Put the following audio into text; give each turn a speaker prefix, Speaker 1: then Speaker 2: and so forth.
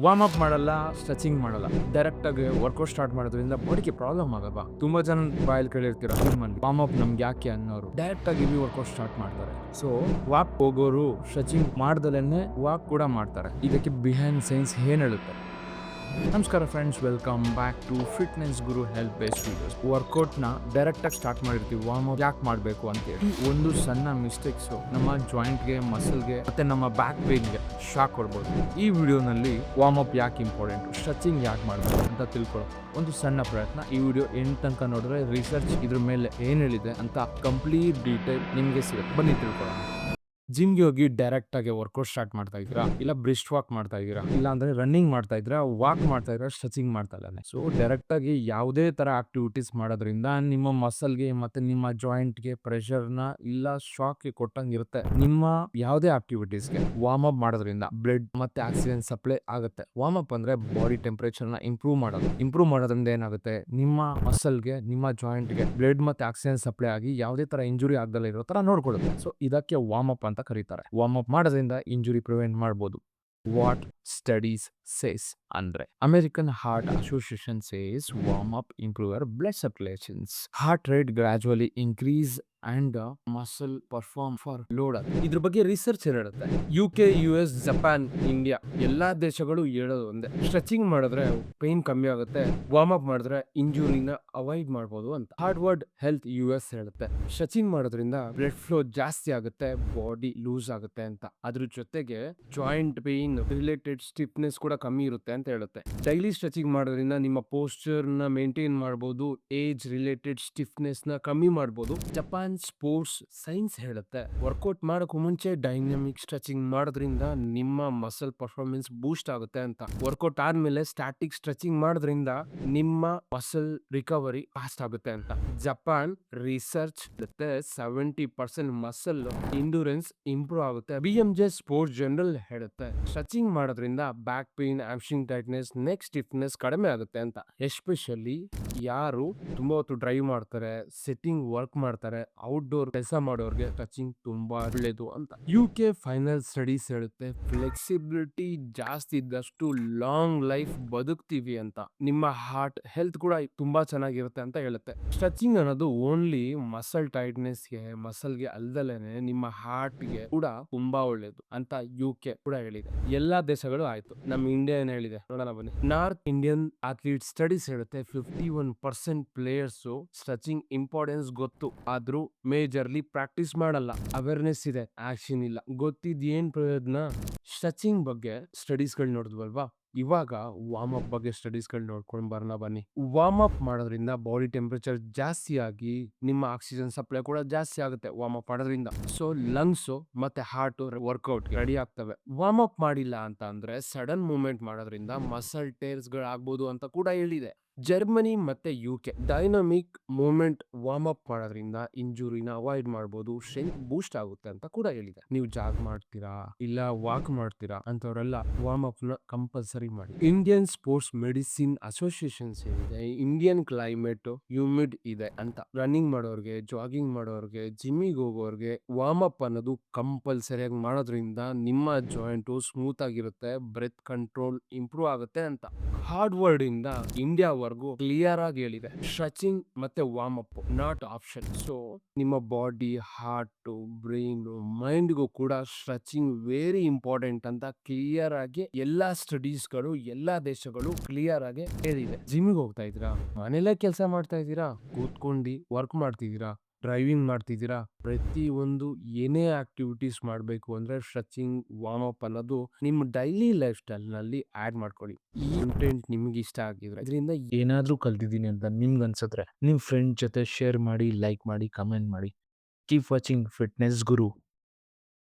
Speaker 1: Warm up ಮಾಡಲ್ಲ stretching ಮಾಡಲ್ಲ. Direct ಆಗಿ ವರ್ಕೌಟ್ ಸ್ಟಾರ್ಟ್ ಮಾಡೋದ್ರಿಂದ ಬಾಡಿಗೆ ಪ್ರಾಬ್ಲಮ್ ಆಗಲ್ವಾ? ತುಂಬಾ ಜನ ಬಾಯಲ್ಲಿ ಕೇಳಿರ್ತೀರ ಅಲ್ಲಿ ವಾರ್ಮ್ ಅಪ್ ನಮ್ಗೆ ಯಾಕೆ? ಅನ್ನೋರು. ಡೈರೆಕ್ಟ್ ಆಗಿ ವರ್ಕೌಟ್ ಸ್ಟಾರ್ಟ್ ಮಾಡ್ತಾರೆ. ಸೊ ವಾಕ್ ಹೋಗೋರು ಸ್ಟ್ರೆಚಿಂಗ್ ಮಾಡ್ದಲೇನೆ ವಾಕ್ ಕೂಡ ಮಾಡ್ತಾರೆ. ಇದಕ್ಕೆ ಬಿಹೈಂಡ್ ಸೈನ್ಸ್ ಏನ್ ಹೇಳುತ್ತೆ? ನಮಸ್ಕಾರ friends welcome back to fitness Guru health based videos ವರ್ಕೌಟ್ನ ಡೈರೆಕ್ಟಾಗಿ ಸ್ಟಾರ್ಟ್ ಮಾಡಿರ್ತೀವಿ ವಾರ್ಮ್ ಅಪ್ ಯಾಕೆ ಮಾಡಬೇಕು ಅಂತ ಹೇಳಿ ಒಂದು ಸಣ್ಣ ಮಿಸ್ಟೇಕ್ಸ್ ನಮ್ಮ ಜಾಯಿಂಟ್ಗೆ ಮಸಲ್ಗೆ ಮತ್ತೆ ನಮ್ಮ ಬ್ಯಾಕ್ ಪೇನ್ಗೆ ಶಾಕ್ ಕೊಡ್ಬೋದು. ಈ ವಿಡಿಯೋನಲ್ಲಿ ವಾರ್ಮ್ ಅಪ್ ಯಾಕೆ ಇಂಪಾರ್ಟೆಂಟ್ ಸ್ಟ್ರೆಚಿಂಗ್ ಯಾಕೆ ಮಾಡಬೇಕು ಅಂತ ತಿಳ್ಕೊಳ್ಳೋ ಒಂದು ಸಣ್ಣ ಪ್ರಯತ್ನ, ಈ ವಿಡಿಯೋ ಎಂಡ್ ತನಕ ನೋಡಿದ್ರೆ ರಿಸರ್ಚ್ ಇದ್ರ ಮೇಲೆ ಏನು ಹೇಳಿದೆ ಅಂತ ಕಂಪ್ಲೀಟ್ ಡೀಟೇಲ್ ನಿಮಗೆ ಸಿಗುತ್ತೆ. ಬನ್ನಿ ತಿಳ್ಕೊಳ್ಳೋಣ. ಜಿಮ್ಗೆ ಹೋಗಿ ಡೈರೆಕ್ಟ್ ಆಗಿ ವರ್ಕೌಟ್ ಸ್ಟಾರ್ಟ್ ಮಾಡ್ತಾ ಇದ್ದೀರಾ? ಇಲ್ಲ ಬ್ರಿಸ್ಟ್ ವಾಕ್ ಮಾಡ್ತಾ ಇದ್ದೀರಾ? ಇಲ್ಲ ಅಂದ್ರೆ ರನ್ನಿಂಗ್ ಮಾಡ್ತಾ ಇದ್ದೀರಾ? ವಾಕ್ ಮಾಡ್ತಾ ಇದ್ದೀರಾ? ಸ್ಟ್ರೆಚಿಂಗ್ ಮಾಡ್ತಾ ಇದ್ದಾನೆ. ಸೊ ಡೈರೆಕ್ಟ್ ಆಗಿ ಯಾವುದೇ ತರ ಆಕ್ಟಿವಿಟೀಸ್ ಮಾಡೋದ್ರಿಂದ ನಿಮ್ಮ ಮಸಲ್ಗೆ ಮತ್ತೆ ನಿಮ್ಮ ಜಾಯಿಂಟ್ಗೆ ಪ್ರೆಷರ್ನ ಇಲ್ಲ ಶಾಕ್ ಕೊಟ್ಟಂಗೆ ಇರುತ್ತೆ. ನಿಮ್ಮ ಯಾವುದೇ ಆಕ್ಟಿವಿಟೀಸ್ಗೆ ವಾರ್ಮ್ ಅಪ್ ಮಾಡೋದ್ರಿಂದ ಬ್ಲಡ್ ಮತ್ತೆ ಆಕ್ಸಿಜನ್ ಸಪ್ಲೈ ಆಗುತ್ತೆ. ವಾರ್ಮ್ ಅಪ್ ಅಂದ್ರೆ ಬಾಡಿ ಟೆಂಪರೇಚರ್ನ ಇಂಪ್ರೂವ್ ಮಾಡೋದು. ಇಂಪ್ರೂವ್ ಮಾಡೋದ್ರಿಂದ ಏನಾಗುತ್ತೆ? ನಿಮ್ಮ ಮಸಲ್ಗೆ ನಿಮ್ಮ ಜಾಯಿಂಟ್ಗೆ ಬ್ಲಡ್ ಮತ್ತೆ ಆಕ್ಸಿಜನ್ ಸಪ್ಲೈ ಆಗಿ ಯಾವುದೇ ತರ ಇಂಜುರಿ ಆಗದಲ್ಲ ಇರೋ ತರ ನೋಡ್ಕೊಳ್ಳುತ್ತೆ. ಸೊ ಇದಕ್ಕೆ ವಾರ್ಮ್ ಅಪ್ ಅಂತ ಕರೀತಾರೆ. ವಾರ್ಮ್ ಅಪ್ ಮಾಡೋದ್ರಿಂದ ಇಂಜುರಿ ಪ್ರಿವೆಂಟ್ ಮಾಡ್ಬೋದು. ವಾಟ್ ಸ್ಟಡೀಸ್ ಸೇಸ್ ಅಂದ್ರೆ American Heart Association says warm up improver blood circulations heart rate gradually increase and muscle perform for loader ಇದ್ರ ಬಗ್ಗೆ ರಿಸರ್ಚ್ ಏನಿರುತ್ತೆ? U K U S Japan India ಎಲ್ಲಾ ದೇಶಗಳು ಹೇಳೋದು ಒಂದೇ. ಸ್ಟ್ರೆಚಿಂಗ್ ಮಾಡಿದ್ರೆ ಪೈನ್ ಕಮ್ಮಿ ಆಗುತ್ತೆ. ವಾರ್ಮ್ ಅಪ್ ಮಾಡಿದ್ರೆ ಇಂಜುರಿನ ಅವಾಯ್ಡ್ ಮಾಡಬಹುದು ಅಂತ. Harvard health U S ಹೇಳುತ್ತೆ. ಸ್ಟ್ರೆಚಿಂಗ್ ಮಾಡೋದ್ರಿಂದ ಬ್ಲಡ್ ಫ್ಲೋ ಜಾಸ್ತಿ ಆಗುತ್ತೆ ಬಾಡಿ ಲೂಸ್ ಆಗುತ್ತೆ ಅಂತ. ಅದ್ರ ಜೊತೆಗೆ ಜಾಯಿಂಟ್ ಪೇನ್ ರಿಲೇಟೆಡ್ ಸ್ಟಿಫ್ನೆಸ್ ಕೂಡ ಕಮ್ಮಿ ಇರುತ್ತೆ ಅಂತ ಹೇಳುತ್ತೆ. ಡೈಲಿ ಸ್ಟ್ರೆಚಿಂಗ್ ಮಾಡೋದ್ರಿಂದ ನಿಮ್ಮ ಪೋಸ್ಚರ್ನ ಮೇಂಟೈನ್ ಮಾಡಬಹುದು ಏಜ್ ರಿಲೇಟೆಡ್ ಸ್ಟಿಫ್ನೆಸ್ನ ಕಮ್ಮಿ ಮಾಡಬಹುದು ಜಪಾನ್ ಸ್ಪೋರ್ಟ್ಸ್ ಸೈನ್ಸ್ ಹೇಳುತ್ತೆ. ವರ್ಕೌಟ್ ಮಾಡೋಕ್ಕೂ ಮುಂಚೆ ಡೈನಮಿಕ್ ಸ್ಟ್ರೆಚಿಂಗ್ ಮಾಡೋದ್ರಿಂದ ನಿಮ್ಮ ಮಸಲ್ ಪರ್ಫಾರ್ಮೆನ್ಸ್ ಬೂಸ್ಟ್ ಆಗುತ್ತೆ ಅಂತ. ವರ್ಕೌಟ್ ಆದ್ಮೇಲೆ ಸ್ಟ್ಯಾಟಿಕ್ ಸ್ಟ್ರೆಚಿಂಗ್ ಮಾಡೋದ್ರಿಂದ ನಿಮ್ಮ ಮಸಲ್ ರಿಕವರಿ ಫಾಸ್ಟ್ ಆಗುತ್ತೆ ಅಂತ. Japan research seventy percent muscle endurance improve ಆಗುತ್ತೆ. B M J sports general ಹೇಳುತ್ತೆ. ಸ್ಟ್ರೆಚಿಂಗ್ ಮಾಡೋದ್ರಿಂದ back pain hamstring tightness neck stiffness ಕಡಿಮೆ ಆಗುತ್ತೆ ಅಂತ. ಎಸ್ಪೆಷಲಿ ಯಾರು ತುಂಬಾ ಹೊತ್ತು ಡ್ರೈವ್ ಮಾಡ್ತಾರೆ ಸಿಟ್ಟಿಂಗ್ ವರ್ಕ್ ಮಾಡ್ತಾರೆ ಔಟ್ಡೋರ್ ಕೆಲಸ ಮಾಡೋರ್ಗೆ ಟಚಿಂಗ್ ತುಂಬಾ ಒಳ್ಳೇದು ಅಂತ. ಯು ಕೆ ಫೈನಲ್ ಸ್ಟಡೀಸ್ ಹೇಳುತ್ತೆ ಫ್ಲೆಕ್ಸಿಬಿಲಿಟಿ ಜಾಸ್ತಿ ಇದ್ದಷ್ಟು ಲಾಂಗ್ ಲೈಫ್ ಬದುಕ್ತೀವಿ ಅಂತ. ನಿಮ್ಮ ಹಾರ್ಟ್ ಹೆಲ್ತ್ ಕೂಡ ತುಂಬಾ ಚೆನ್ನಾಗಿರುತ್ತೆ ಅಂತ ಹೇಳುತ್ತೆ. ಸ್ಟ್ರೆಚಿಂಗ್ ಅನ್ನೋದು ಓನ್ಲಿ ಮಸಲ್ ಟೈಟ್ನೆಸ್ಗೆ ಮಸಲ್ಗೆ ಅಲ್ದಲೇನೆ ನಿಮ್ಮ ಹಾರ್ಟ್ಗೆ ಕೂಡ ತುಂಬಾ ಒಳ್ಳೇದು ಅಂತ ಯು ಕೆ ಕೂಡ ಹೇಳಿದೆ. ಎಲ್ಲಾ ದೇಶಗಳು ಆಯ್ತು. ನಮ್ಮ ಇಂಡಿಯಾ ಏನ್ ಹೇಳಿದೆ? ನೋಡೋಣ ಬನ್ನಿ. ನಾರ್ತ್ ಇಂಡಿಯನ್ ಅಥ್ಲೀಟ್ ಸ್ಟಡೀಸ್ ಹೇಳುತ್ತೆ fifty one percent players stretching importance ಗೊತ್ತು. ಆದ್ರೂ ಮೇಜರ್ಲಿ ಪ್ರಾಕ್ಟೀಸ್ ಮಾಡಲ್ಲ. ಅವೇರ್ನೆಸ್ ಇದೆ. ಆಕ್ಷನ್ ಇಲ್ಲ. ಗೊತ್ತಿದ್ ಏನ್ ಪ್ರಯೋಜನ ಸ್ಟ್ರೆಚಿಂಗ್ ಬಗ್ಗೆ ಸ್ಟಡೀಸ್ಗಳು ನೋಡಿದ್ವಲ್ವಾ? ಇವಾಗ ವಾರ್ಮ್ ಅಪ್ ಬಗ್ಗೆ ಸ್ಟಡೀಸ್ಗಳು ನೋಡ್ಕೊಂಡ್ ಬರೋಣ ಬನ್ನಿ. ವಾರ್ಮ್ ಅಪ್ ಮಾಡೋದ್ರಿಂದ ಬಾಡಿ ಟೆಂಪರೇಚರ್ ಜಾಸ್ತಿ ಆಗಿ ನಿಮ್ಮ ಆಕ್ಸಿಜನ್ ಸಪ್ಲೈ ಕೂಡ ಜಾಸ್ತಿ ಆಗುತ್ತೆ ವಾರ್ಮ್ ಅಪ್ ಮಾಡೋದ್ರಿಂದ. ಸೊ ಲಂಗ್ಸ್ ಮತ್ತೆ ಹಾರ್ಟ್ ವರ್ಕೌಟ್ ರೆಡಿ ಆಗ್ತವೆ. ವಾರ್ಮ್ ಅಪ್ ಮಾಡಿಲ್ಲ ಅಂತ ಅಂದ್ರೆ ಸಡನ್ ಮೂವ್ಮೆಂಟ್ ಮಾಡೋದ್ರಿಂದ ಮಸಲ್ ಟೇರ್ಸ್ಗಳು ಆಗ್ಬೋದು ಅಂತ ಕೂಡ ಹೇಳಿದೆ. ಜರ್ಮನಿ ಮತ್ತು U K dynamic movement warm up ಮಾಡೋದ್ರಿಂದ ಇಂಜುರಿನ ಅವಾಯ್ಡ್ ಮಾಡ್ಬೋದು ಸ್ಟ್ರೆಂತ್ ಬೂಸ್ಟ್ ಆಗುತ್ತೆ ಅಂತ ಕೂಡ ಹೇಳಿದೆ. ನೀವು ಜಾಗ್ ಮಾಡ್ತೀರಾ ಇಲ್ಲ ವಾಕ್ ಮಾಡ್ತೀರಾ ಅಂತವರೆಲ್ಲ ವಾರ್ಮ್ ಅಪ್ ಕಂಪಲ್ಸರಿ ಮಾಡಿ. ಇಂಡಿಯನ್ ಸ್ಪೋರ್ಟ್ಸ್ ಮೆಡಿಸಿನ್ ಅಸೋಸಿಯೇಷನ್ಸ್ ಏನಿದೆ ಇಂಡಿಯನ್ ಕ್ಲೈಮೇಟ್ ಹ್ಯೂಮಿಡ್ ಇದೆ ಅಂತ. ರನ್ನಿಂಗ್ ಮಾಡೋರ್ಗೆ ಜಾಗಿಂಗ್ ಮಾಡೋರ್ಗೆ ಜಿಮ್ಮಿಗೆ ಹೋಗೋರ್ಗೆ ವಾರ್ಮ್ ಅಪ್ ಅನ್ನೋದು ಕಂಪಲ್ಸರಿಯಾಗಿ ಮಾಡೋದ್ರಿಂದ ನಿಮ್ಮ ಜಾಯಿಂಟು ಸ್ಮೂತ್ ಆಗಿರುತ್ತೆ ಬ್ರೆತ್ ಕಂಟ್ರೋಲ್ ಇಂಪ್ರೂವ್ ಆಗುತ್ತೆ ಅಂತ. ಹಾರ್ಡ್ ವರ್ಡ್ ಇಂದ ಕ್ಲಿಯರ್ ಆಗಿ ಹೇಳಿದೆ. ಸ್ಟ್ರೆಚಿಂಗ್ ಮತ್ತೆ warm up not option so ನಿಮ್ಮ ಬಾಡಿ ಹಾರ್ಟ್ ಬ್ರೈನ್ ಮೈಂಡ್ಗೂ ಕೂಡ ಸ್ಟ್ರೆಚಿಂಗ್ ವೆರಿ ಇಂಪಾರ್ಟೆಂಟ್ ಅಂತ ಕ್ಲಿಯರ್ ಆಗಿ ಎಲ್ಲಾ ಸ್ಟಡೀಸ್ಗಳು, ಎಲ್ಲಾ ದೇಶಗಳು ಕ್ಲಿಯರ್ ಆಗಿ ಹೇಳಿದೆ ಜಿಮ್ಗೆ ಹೋಗ್ತಾ ಇದ್ದೀರಾ? ಮನೇಲೆ ಕೆಲಸ ಮಾಡ್ತಾ ಇದ್ದೀರಾ? ಕೂತ್ಕೊಂಡು ವರ್ಕ್ ಮಾಡ್ತಿದ್ದೀರಾ? ಡ್ರೈವಿಂಗ್ ಮಾಡ್ತಿದ್ದೀರಾ? ಪ್ರತಿ ಒಂದು ಏನೇ ಆಕ್ಟಿವಿಟೀಸ್ ಮಾಡಬೇಕು ಅಂದ್ರೆ ಸ್ಟ್ರೆಚಿಂಗ್, ವಾರ್ಮ್ ಅಪ್ ಅನ್ನೋದು ನಿಮ್ಮ ಡೈಲಿ ಲೈಫ್ ಸ್ಟೈಲ್ನಲ್ಲಿ ಆಡ್ ಮಾಡ್ಕೊಳ್ಳಿ. ಈ ಕಂಟೆಂಟ್ ನಿಮ್ಗೆ ಇಷ್ಟ ಆಗಿದ್ರೆ. ಇದರಿಂದ ಏನಾದರೂ ಕಲ್ತಿದ್ದೀನಿ ಅಂತ ನಿಮ್ಗೆ ಅನ್ಸಿದ್ರೆ, ನಿಮ್ಮ ಫ್ರೆಂಡ್ ಜೊತೆ ಶೇರ್ ಮಾಡಿ, ಲೈಕ್ ಮಾಡಿ, ಕಮೆಂಟ್ ಮಾಡಿ. Keep watching fitness Guru.